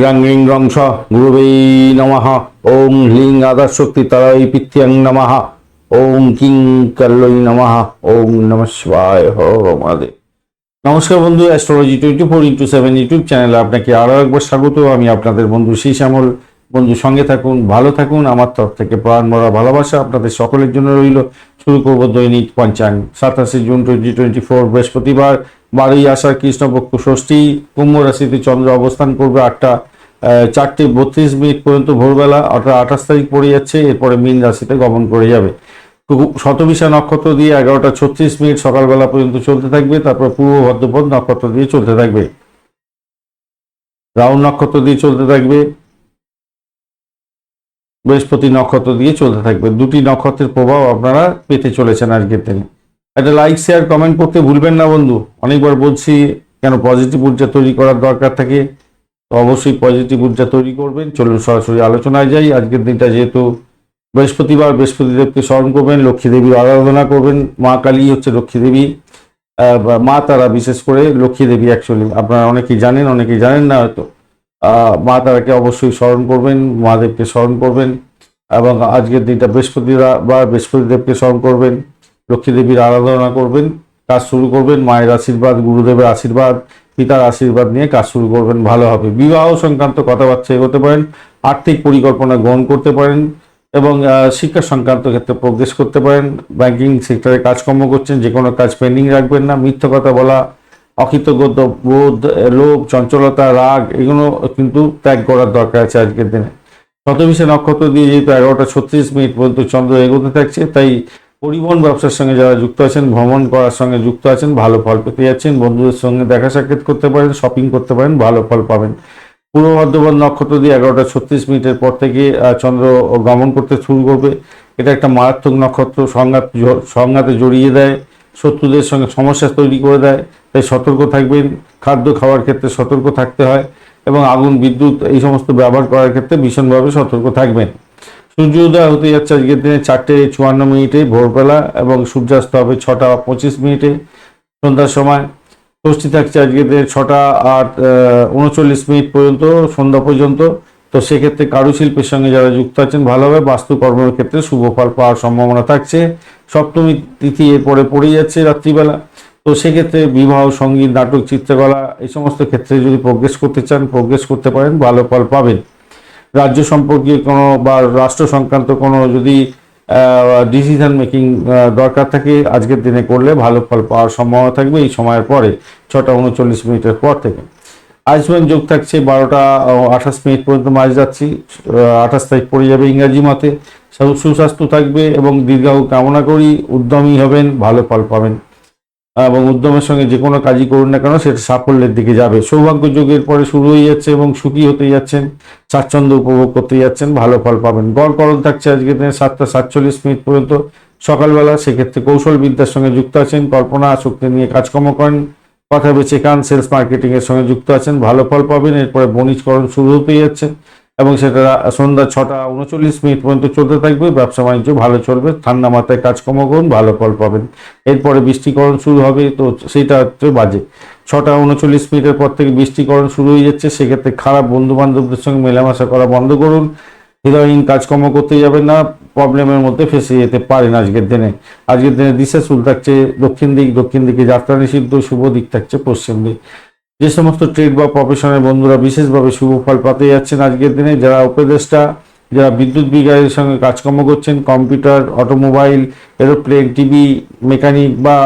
গ্রাং গ্রিং রং স গুরুবেই নমঃ, ওম হ্লিং আদার শক্তি তারাই পিথ্যাং নমঃ, ওম কিং কাল্লই নমঃ, ওম নমঃ শিবায় হর মহাদেব। নমস্কার বন্ধু astrology twenty four into seven YouTube চ্যানেলে আপনাকে আরও একবার স্বাগত। আমি আপনাদের বন্ধু সেই শ্যামল। বন্ধু, সঙ্গে থাকুন, ভালো থাকুন। আমার তরফ থেকে প্রাণ ভরা ভালোবাসা আপনাদের সকলের জন্য রইল। শুরু করব দৈনিক পঞ্চাঙ্গ সাতাশে জুন টোয়েন্টি টোয়েন্টি ফোর বৃহস্পতিবার। বারোই আষাঢ় কৃষ্ণপক্ষ ষষ্ঠী। কুম্ভ রাশিতে চন্দ্র অবস্থান করবে আটটা। চারটে বত্রিশ মিনিট পর্যন্ত ভোরবেলা অর্থাৎ আঠাশ তারিখ পড়ে যাচ্ছে, এরপরে মীন রাশিতে গমন করে যাবে। শতবিশা নক্ষত্র দিয়ে এগারোটা ছত্রিশ মিনিট সকালবেলা পর্যন্ত চলতে থাকবে, তারপর পূর্ব ভদ্রপদ নক্ষত্র দিয়ে চলতে থাকবে। রাউন্ড নক্ষত্র দিয়ে চলতে থাকবে, বৃহস্পতি নক্ষত্র দিয়ে চলতে থাকবে। দুটি নক্ষত্রের প্রভাব আপনারা পেতে চলেছেন আজকের দিনে। একটা লাইক শেয়ার কমেন্ট করতে ভুলবেন না বন্ধু। অনেকবার বলছি, কেন পজিটিভ ঊর্জা তৈরি করার দরকার থাকে? অবশ্যই পজিটিভ ঊর্জা তৈরি করবেন। চলুন সরাসরি আলোচনায় যাই। আজকের দিনটা যেহেতু বৃহস্পতিবার বৃহস্পতি দেবকে স্মরণ করবেন লক্ষ্মী দেবীর আরাধনা করবেন। মা কালী হচ্ছে লক্ষ্মী দেবী মা তারা বিশেষ করে লক্ষ্মী দেবী অ্যাকচুয়ালি আপনারা অনেকেই জানেন অনেকেই জানেন না হয়তো। মা তারাকে অবশ্যই স্মরণ করবেন, মহাদেবকে স্মরণ করবেন এবং আজকের দিনটা বৃহস্পতিরা বা বৃহস্পতি দেবকে স্মরণ করবেন লক্ষ্মী দেবীর আরাধনা করবেন, কাজ শুরু করবেন, মায়ের আশীর্বাদ, গুরুদেবের আশীর্বাদ পিতার আশীর্বাদ নিয়ে কাজ শুরু করবেন, ভালো হবে। বিবাহ সংক্রান্ত কথাবার্তা এগোতে পারেন, আর্থিক পরিকল্পনা গ্রহণ করতে পারেন এবং শিক্ষা সংক্রান্ত ক্ষেত্রে প্রোগ্রেস করতে পারেন। ব্যাংকিং সেক্টরে কাজকর্ম করছেন যে কোনো কাজ পেন্ডিং রাখবেন না। মিথ্যা কথা বলা, অকৃতজ্ঞত বোধ, লোভ, চঞ্চলতা, রাগ, এগুলো কিন্তু ত্যাগ করার দরকার আছে আজকের দিনে। শতবিশে নক্ষত্র দিয়ে যেহেতু এগারোটা ছত্রিশ মিনিট পর্যন্ত চন্দ্র এগোতে থাকছে, তাই পরিবহন ব্যবসার সঙ্গে যারা যুক্ত আছেন, ভ্রমণ করার সঙ্গে যুক্ত আছেন, ভালো ফল পেতে যাচ্ছেন, বন্ধুদের সঙ্গে দেখা সাক্ষাৎ করতে পারেন শপিং করতে পারেন, ভালো ফল পাবেন। পূর্ব বর্ধমান নক্ষত্র দিয়ে এগারোটা ছত্রিশ মিনিটের পর থেকে চন্দ্র গমন করতে শুরু করবে। এটা একটা মারাত্মক নক্ষত্র, সংঘাত সংঘাতে জড়িয়ে দেয়, শত্রুদের সঙ্গে সমস্যা তৈরি করে দেয়, তাই সতর্ক থাকবেন। খাদ্য খাওয়ার ক্ষেত্রে সতর্ক থাকতে হয় এবং আগুন, বিদ্যুৎ এই সমস্ত ব্যবহার করার ক্ষেত্রে ভীষণভাবে সতর্ক থাকবেন। সূর্য উদয় হতে যাচ্ছে আজকের দিনে চারটে চুয়ান্ন মিনিটে, ভোরবেলা এবং সূর্যাস্ত হবে ছটা পঁচিশ মিনিটে সন্ধ্যার সময়। ষষ্ঠী থাকছে আজকের দিনে ছটা আট উনচল্লিশ মিনিট পর্যন্ত, সন্ধ্যা পর্যন্ত। তো সেক্ষেত্রে কারুশিল্পের সঙ্গে যারা যুক্ত আছেন, ভালোভাবে বাস্তুকর্মের ক্ষেত্রে শুভ ফল পাওয়ার সম্ভাবনা থাকছে। সপ্তমী তিথি এরপরে পড়ে যাচ্ছে রাত্রিবেলা। তো সেক্ষেত্রে বিবাহ, সংগীত, নাটক, চিত্রকলা, এই সমস্ত ক্ষেত্রে যদি প্রোগ্রেস করতে চান প্রোগ্রেস করতে পারেন, ভালো ফল পাবেন। রাজ্য সম্পর্কে কোনো বা রাষ্ট্র সংক্রান্ত কোনো যদি ডিসিশন মেকিং দরকার থাকে, আজকের দিনে করলে ভালো ফল পাওয়ার সম্ভাবনা থাকবে এই সময়ের পরে, ছটা উনচল্লিশ মিনিটের পর থেকে। আয়ুষ্মান যোগ থাকছে বারোটা আঠাশ মিনিট পর্যন্ত মাঝ যাচ্ছি আঠাশ তারিখ পড়ে যাবে ইংরাজি মতে। সুস্বাস্থ্য থাকবে এবং দীর্ঘায়ু কামনা করি, উদ্যমী হবেন, ভালো ফল পাবেন। এবং উদ্যমের সঙ্গে যে কোনো কাজই করুন না কেন, সেটা সাফল্যের দিকে যাবে। সৌভাগ্য যোগের পরে শুরু হয়ে যাচ্ছে এবং সুখী হতে যাচ্ছেন, স্বাচ্ছন্দ্য উপভোগ করতে যাচ্ছেন, ভালো ফল পাবেন। গড় করণ থাকছে আজকে দিনে সাতটা সাতচল্লিশ মিনিট পর্যন্ত। সকালবেলা সেক্ষেত্রে কৌশল বিদ্যার সঙ্গে যুক্ত আছেন, কল্পনা শক্তি নিয়ে কাজকর্ম করেন, কথা বেছে কান সেলস মার্কেটিং এর সঙ্গে যুক্ত আছেন, ভালো ফল পাবেন, এরপরে বণিজকরণ শুরু হতে যাচ্ছে। এবং সেটা সন্ধ্যা ছটা উনচল্লিশ মিনিট পর্যন্ত চলতে থাকবে, ব্যবসা বাণিজ্য ভালো চলবে, ঠান্ডা মাথায় কাজকর্ম করুন, ভালো ফল পাবেন। এরপরে বৃষ্টিকরণ শুরু হবে, তো সেইটা হচ্ছে বাজে। ছটা উনচল্লিশ মিনিটের পর থেকে বৃষ্টিকরণ শুরু হয়ে যাচ্ছে, সেক্ষেত্রে খারাপ বন্ধু বান্ধবদের সঙ্গে মেলামেশা করা বন্ধ করুন। হৃদয়হীন কাজকর্ম করতে যাবেন না, প্রবলেমের মধ্যে ফেসে যেতে পারেন আজকের দিনে। আজকের দিনে দিশা শুল থাকছে দক্ষিণ দিক, দক্ষিণ দিকে যাত্রা নিষিদ্ধ, শুভ দিক থাকছে পশ্চিম দিক। যে সমস্ত ট্রেড বা প্রফেশনের বন্ধুরা বিশেষভাবে শুভ ফল পাতে যাচ্ছেন আজকের দিনে, যারা উপদেষ্টা, যারা বিদ্যুৎ বিজ্ঞানের সঙ্গে কাজকর্ম করছেন computer automobile aeroplane TV mechanic বা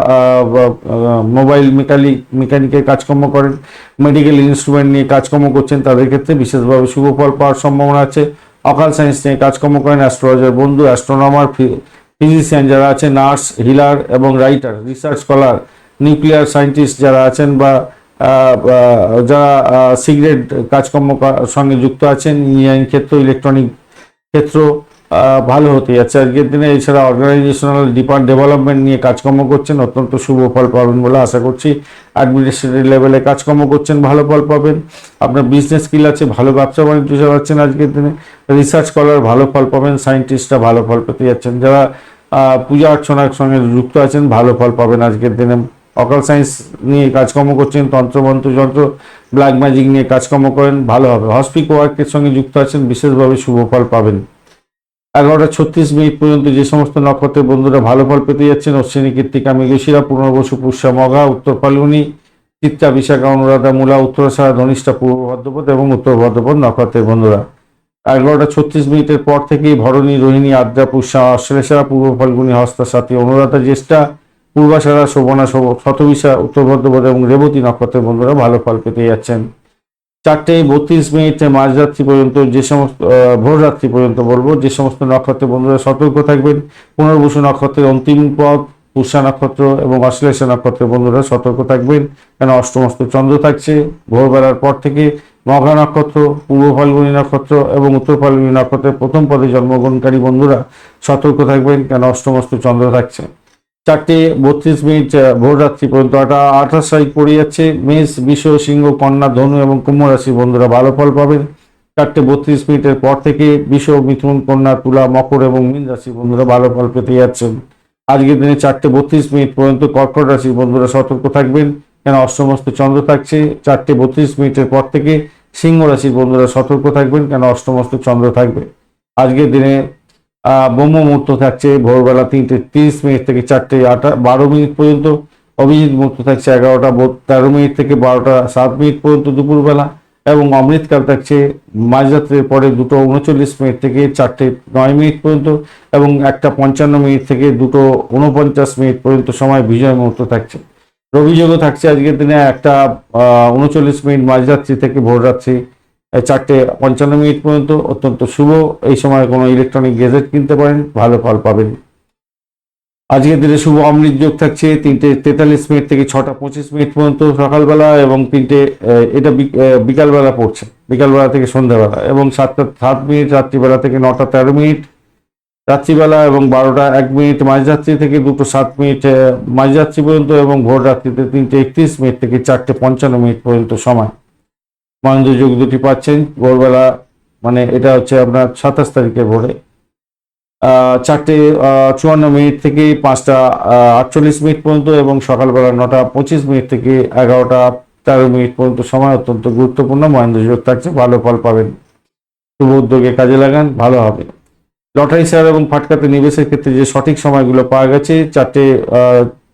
মোবাইল মেকানিক মেকানিকের কাজকর্ম করেন মেডিকেল ইনস্ট্রুমেন্ট নিয়ে কাজকর্ম করছেন, তাদের ক্ষেত্রে বিশেষভাবে শুভ ফল পাওয়ার সম্ভাবনা আছে। অকাল সায়েন্স নিয়ে কাজকর্ম করেন অ্যাস্ট্রোলজার বন্ধু অ্যাস্ট্রোনমার ফিজিশিয়ান যারা আছে নার্স হিলার এবং writer research scholar nuclear scientist যারা আছেন বা যারা সিগারেট কাজকর্ম সঙ্গে যুক্ত আছেন ইঞ্জিনিয়ারিং ক্ষেত্র, ইলেকট্রনিক ক্ষেত্র ভালো হতে যাচ্ছে। আজকের দিনে এছাড়া অর্গানাইজেশনাল ডিপার্ট ডেভেলপমেন্ট নিয়ে কাজকর্ম করছেন, অত্যন্ত শুভ ফল পাবেন বলে আশা করছি। অ্যাডমিনিস্ট্রেটিভ লেভেলে কাজকর্ম করছেন, ভালো ফল পাবেন। আপনার বিজনেস স্কিল আছে, ভালো ব্যবসা বাণিজ্য চালাচ্ছেন আজকের দিনে। রিসার্চ করার ভালো ফল পাবেন সায়েন্টিস্টরা ভালো ফল পেতে যাচ্ছেন। যারা পূজা অর্চনার সঙ্গে যুক্ত আছেন, ভালো ফল পাবেন আজকের দিনে। অকাল সায়েন্স নিয়ে কাজকর্ম করছেন, তন্ত্রমন্ত্র যন্ত্র, ব্ল্যাক ম্যাজিক নিয়ে কাজকর্ম করেন, ভালো হবে। হসপিক ওয়ার্কের সঙ্গে যুক্ত আছেন, বিশেষভাবে শুভ ফল পাবেন। এগারোটা ছত্রিশ মিনিট পর্যন্ত যে সমস্ত নক্ষত্রের বন্ধুরা ভালো ফল পেতে যাচ্ছেন, অশ্বিনী, কৃত্তিকা মৃগশিরা পুনর্বসু পুষ্যা, মগা, উত্তর ফাল্গুনি চিত্তা বিশাখা, অনুরাধা, মূলা উত্তরাষাঢ়া ধনিষ্ঠা, পূর্ব ভদ্রপদ এবং উত্তর ভদ্রপদ নক্ষত্রের বন্ধুরা। এগারোটা ছত্রিশ মিনিটের পর থেকেই ভরণী, রোহিণী, আদ্রা, পুষ্যা অশ্লেষা পূর্ব ফাল্গুনি, হস্তা সাথী অনুরাধা, জ্যেষ্ঠা পূর্বাষাঢ়া শোভনা শোভ- শতবিশা, উত্তর ভদ্রপদ এবং রেবতী নক্ষত্রের বন্ধুরা ভালো ফল পেতে যাচ্ছেন। চারটে, বত্রিশ মিনিট মাঝরাত্রি পর্যন্ত যে সমস্ত ভোররাত্রি পর্যন্ত বলব, যে সমস্ত নক্ষত্রের বন্ধুরা সতর্ক থাকবেন। পুনর্বসু নক্ষত্রের অন্তিম পদ পুষা নক্ষত্র এবং অশ্লেষা নক্ষত্রের বন্ধুরা সতর্ক থাকবেন। কেন অষ্টমস্ত চন্দ্র থাকছে, ভোরবেলার পর থেকে মঘা নক্ষত্র, পূর্ব ফাল্গুনী নক্ষত্র এবং উত্তর ফাল্গুনী নক্ষত্রের প্রথম পদে জন্মগ্রহণকারী বন্ধুরা সতর্ক থাকবেন। কেন অষ্টমস্ত চন্দ্র থাকছে। চারটে বত্রিশ মিনিট আহ, ভোররাত্রি পর্যন্ত আঠাশ তারিখ পড়ে যাচ্ছে। মেষ বিষ সিংহ কন্যা ধনু এবং কুম্ভ বন্ধুরা ভালো ফল পাবেন। চারটে বত্রিশ মিনিটের পর থেকে বিষ মিথুন কন্যা তুলা মকর এবং মীন রাশি বন্ধুরা ভালো ফল পেতে যাচ্ছেন। আজকের দিনে চারটে বত্রিশ মিনিট পর্যন্ত কর্কট রাশি বন্ধুরা সতর্ক থাকবেন। কেন অষ্টমস্ত চন্দ্র থাকছে চারটে বত্রিশ মিনিটের পর থেকে সিংহ রাশির বন্ধুরা সতর্ক থাকবেন কেন অষ্টমস্ত চন্দ্র থাকবে। আজকের দিনে ব্রহ্ম মুহূর্ত থাকছে ভোরবেলা তিনটে তিরিশ মিনিট থেকে চারটে আটা বারো মিনিট পর্যন্ত, অভিজিৎ মুহূর্ত থাকছে এগারোটা তেরো মিনিট থেকে বারোটা, সাত মিনিট পর্যন্ত দুপুরবেলা, এবং অমৃতকাল থাকছে মাঝরাত্রের পরে দুটো উনচল্লিশ মিনিট থেকে চারটে নয় মিনিট পর্যন্ত, এবং একটা পঞ্চান্ন মিনিট থেকে দুটো উনপঞ্চাশ মিনিট পর্যন্ত সময় বিজয় মুহূর্ত থাকছে। রবিযোগও থাকছে আজকের দিনে একটা উনচল্লিশ মিনিট মাঝরাত্রি থেকে ভোররাত্রি চারটে পঞ্চান্ন মিনিট পর্যন্ত অত্যন্ত শুভ। এই সময় কোনো ইলেকট্রনিক গেজেট কিনতে পারেন, ভালো ফল পাবেন। আজকের দিনে শুভ অমৃত যোগ থাকছে তিনটে তেতাল্লিশ মিনিট থেকে ছটা পঁচিশ মিনিট পর্যন্ত সকালবেলা এবং তিনটে এটা বিকালবেলা পড়ছে। বিকালবেলা থেকে সন্ধ্যাবেলা এবং সাতটা, সাত মিনিট, রাত্রিবেলা থেকে নটা তেরো মিনিট। রাত্রিবেলা এবং বারোটা এক মিনিট, মাঝরাত্রি থেকে দুটো সাত মিনিট মাঝরাত্রি পর্যন্ত এবং ভোর রাত্রিতে তিনটে একত্রিশ মিনিট থেকে চারটে পঞ্চান্ন মিনিট পর্যন্ত সময়। মহেন্দ্র যোগ দুটি পাচ্ছেন। ভোরবেলা মানে এটা হচ্ছে আপনার সাতাশ তারিখের ভোরে। চারটে চুয়ান্ন মিনিট থেকে পাঁচটা আটচল্লিশ মিনিট পর্যন্ত এবং সকালবেলা নটা পঁচিশ মিনিট থেকে এগারোটা তেরো মিনিট পর্যন্ত সময় অত্যন্ত গুরুত্বপূর্ণ। মহেন্দ্র যোগ থাকছে, ভালো ফল পাবেন। শুভ উদ্যোগে কাজে লাগান, ভালো হবে। লটারি শেয়ার এবং ফাটকাতে নিবেশের ক্ষেত্রে যে সঠিক সময়গুলো পাওয়া গেছে, চারটে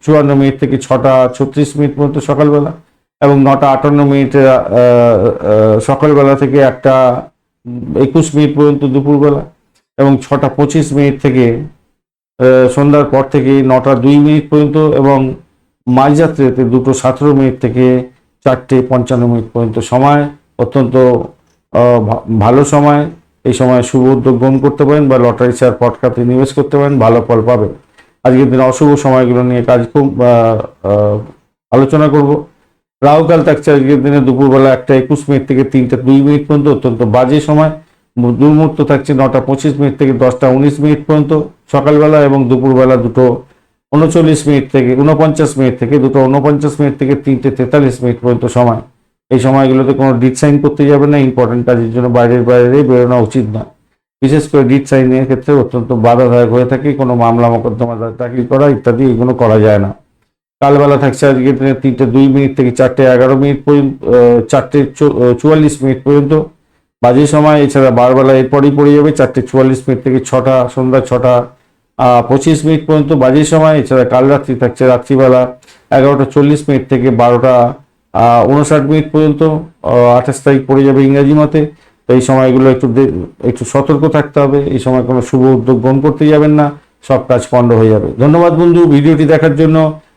চুয়ান্ন মিনিট থেকে ছটা ছত্রিশ মিনিট পর্যন্ত সকালবেলা। এবং নটা আটান্ন মিনিট সকালবেলা থেকে একটা একুশ মিনিট পর্যন্ত দুপুরবেলা এবং ছটা পঁচিশ মিনিট থেকে সন্ধ্যার পর থেকে নটা দুই মিনিট পর্যন্ত এবং মাঝরাত্রিতে দুটো সতেরো মিনিট থেকে চারটে পঞ্চান্ন মিনিট পর্যন্ত সময়, অত্যন্ত ভালো সময়। এই সময় শুভ উদ্যোগ গ্রহণ করতে পারেন বা লটারি শেয়ার পটকাতে নিবেশ করতে পারেন, ভালো ফল পাবেন। আজকের দিনে অশুভ সময়গুলো নিয়ে কাজ খুব আলোচনা করব। রাহুকাল থাকছে আজকের দিনে দুপুরবেলা একটা একুশ মিনিট থেকে তিনটা দুই মিনিট পর্যন্ত, অত্যন্ত বাজে সময়। দুর্মুহূর্ত থাকছে নটা পঁচিশ মিনিট থেকে দশটা উনিশ মিনিট পর্যন্ত। সকালবেলা এবং দুপুরবেলা দুটো উনচল্লিশ মিনিট থেকে উনপঞ্চাশ মিনিট থেকে দুটো উনপঞ্চাশ মিনিট থেকে তিনটে তেতাল্লিশ মিনিট পর্যন্ত সময়। এই সময়গুলোতে কোনো ডিট সাইন করতে যাবে না, ইম্পর্টেন্ট কাজের জন্য বাইরের বাইরেই বেরোনো উচিত না। বিশেষ করে ডিট সাইনের ক্ষেত্রে অত্যন্ত বাধাদায়ক হয়ে থাকে, কোনো মামলা, মোকদ্দমা, দাখিল করা ইত্যাদি এগুলো করা যায় না। কালবেলা থাকছে আজকে তিনটে দুই মিনিট থেকে চারটে এগারো মিনিট পর্যন্ত চারটে চুয়াল্লিশ মিনিট পর্যন্ত। বাজে সময়, এছাড়া বারবেলা এরপরই পড়ে যাবে চারটে চুয়াল্লিশ মিনিট থেকে ছটা, সন্ধ্যা ছটা পঁচিশ মিনিট পর্যন্ত বাজে সময়, এছাড়া কাল রাত্রি থাকছে রাত্রিবেলা এগারোটা চল্লিশ মিনিট থেকে বারোটা উনষাট মিনিট পর্যন্ত আঠাশ তারিখ পড়ে যাবে ইংরাজি মতে। তো এই সময়গুলো একটু একটু সতর্ক থাকতে হবে, এই সময় কোনো শুভ উদ্যোগ গ্রহণ করতে যাবেন না, সব কাজ পণ্ড হয়ে যাবে। ধন্যবাদ বন্ধু, ভিডিওটি দেখার জন্য।